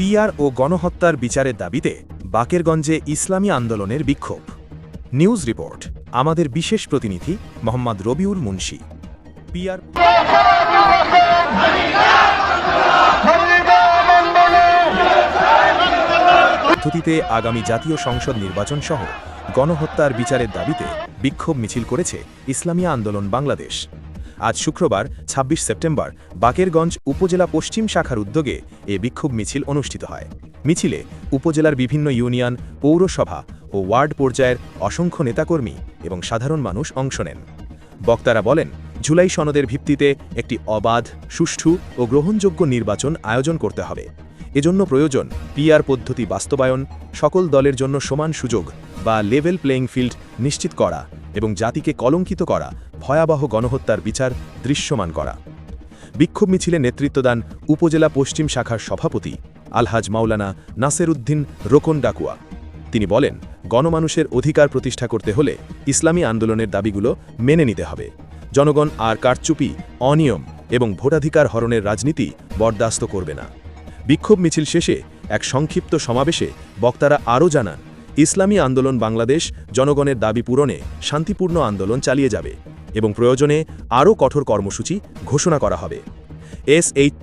PR ও গণহত্যার বিচারের দাবিতে বাকেরগঞ্জে ইসলামী আন্দোলনের বিক্ষোভ। নিউজ রিপোর্ট, আমাদের বিশেষ প্রতিনিধি মোহাম্মদ রবিউল মুন্সি। পিআর পদ্ধতিতে আগামী জাতীয় সংসদ নির্বাচন সহ গণহত্যার বিচারের দাবিতে বিক্ষোভ মিছিল করেছে ইসলামী আন্দোলন বাংলাদেশ। আজ শুক্রবার ২৬ সেপ্টেম্বর, বাকেরগঞ্জ উপজেলা পশ্চিম শাখার উদ্যোগে এ বিক্ষোভ মিছিল অনুষ্ঠিত হয়। মিছিলে উপজেলার বিভিন্ন ইউনিয়ন, পৌরসভা ও ওয়ার্ড পর্যায়ের অসংখ্য নেতাকর্মী এবং সাধারণ মানুষ অংশ নেন। বক্তারা বলেন, জুলাই সনদের ভিত্তিতে একটি অবাধ, সুষ্ঠু ও গ্রহণযোগ্য নির্বাচন আয়োজন করতে হবে। এজন্য প্রয়োজন পিআর পদ্ধতি বাস্তবায়ন, সকল দলের জন্য সমান সুযোগ বা লেভেল প্লেয়িং ফিল্ড নিশ্চিত করা এবং জাতিকে কলঙ্কিত করা, ভয়াবহ গণহত্যার বিচার দৃশ্যমান করা। বিক্ষোভ মিছিলে নেতৃত্ব দেন উপজেলা পশ্চিম শাখার সভাপতি আলহাজ মাওলানা নাসের উদ্দিন রোকন ডাকুয়া। তিনি বলেন, গণমানুষের অধিকার প্রতিষ্ঠা করতে হলে ইসলামী আন্দোলনের দাবিগুলো মেনে নিতে হবে। জনগণ আর কারচুপি, অনিয়ম এবং ভোটাধিকার হরণের রাজনীতি বরদাস্ত করবে না। বিক্ষোভ মিছিল শেষে এক সংক্ষিপ্ত সমাবেশে বক্তারা আরও জানান ইসলামী আন্দোলন বাংলাদেশ জনগণের দাবি পূরণে শান্তিপূর্ণ আন্দোলন চালিয়ে যাবে এবং প্রয়োজনে আরও কঠোর কর্মসূচি ঘোষণা করা হবে। S H